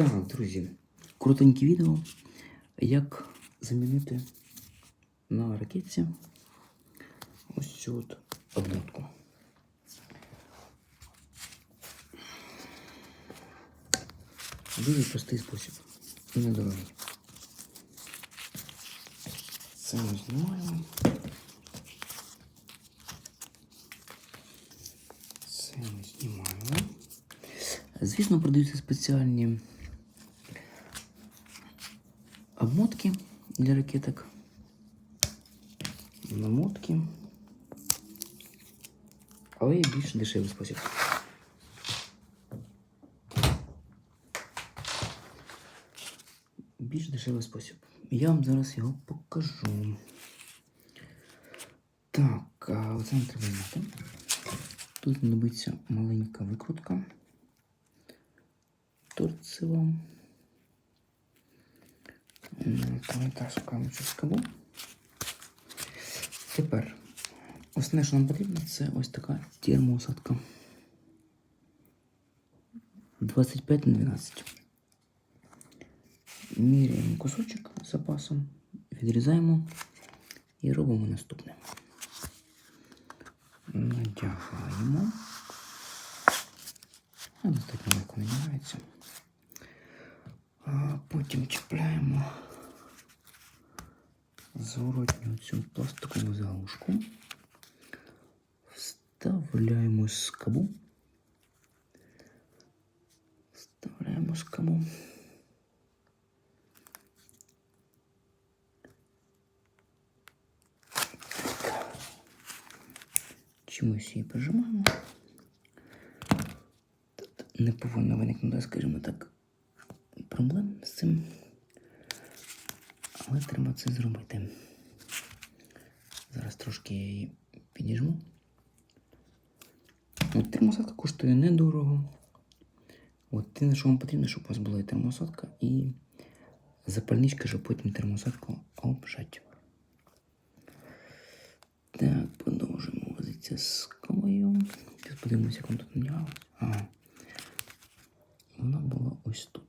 Так, друзі, крутеньке відео, як замінити на ракетці ось цю от обмотку. Дуже простий спосіб недорогий. Це ми знімаємо. Це ми знімаємо. Звісно, продаються спеціальні обмотки для ракеток. Намотки. Але є більш дешевий спосіб. Більш дешевий спосіб. Я вам зараз його покажу. Так, оце нам треба знати. Тут знадобиться маленька викрутка. Торцева. Витаскуємо цю скалу. Тепер основне, що нам потрібно, це ось така термоусадка. 25 на 12. Міряємо кусочок запасом, відрізаємо і робимо наступне. Надягаємо. Достатньо легко надягається. Потім чіпляємо зворотню цю пластикову заглушку. Вставляємо скобу. Вставляємо скобу. Чимось її прижимаємо. Тут не повинно виникнути, скажімо так, проблем з цим. Треба це зробити. Зараз трошки я її підіжму. От термосадка коштує недорого. От те, що вам потрібно, щоб у вас була і термосадка і запальничка, щоб потім термосадку обжати. Так, продовжуємо возитися з ковою. Зараз подивимося, як воно тут надягалось. Ага. Вона була ось тут.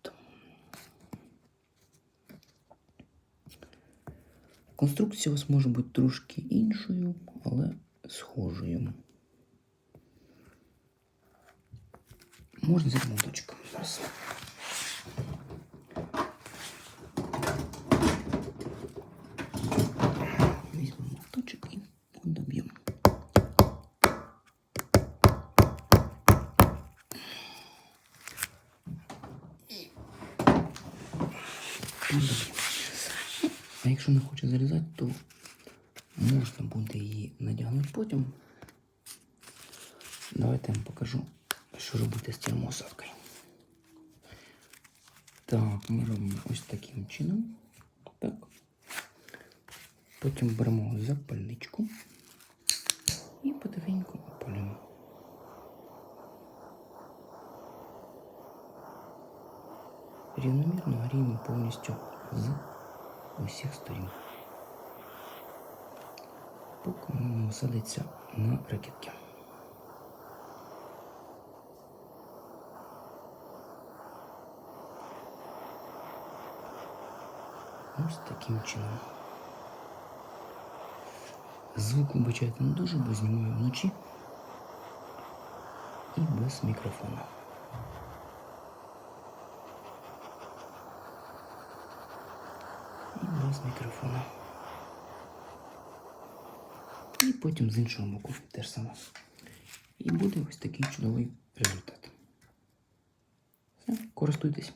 Конструкція у вас може бути трошки іншою, але схожою. Можна моточку. Зараз. Візьмемо моточок якщо не хоче зарізати, то можна буде її надягнути потім. Давайте я вам покажу, що робити з термосадкою. Так, ми робимо ось таким чином. Так. Потім беремо запальничку і потихеньку опалюємо. Рівномірно гріємо повністю з усіх сторін. Воно не садиться на ракетки. Ось таким чином. Звук вибачайте не дуже, бо знімаю вночі і без мікрофона. Без мікрофона. І потім з іншого боку теж саме. І буде ось такий чудовий результат. Все, користуйтесь.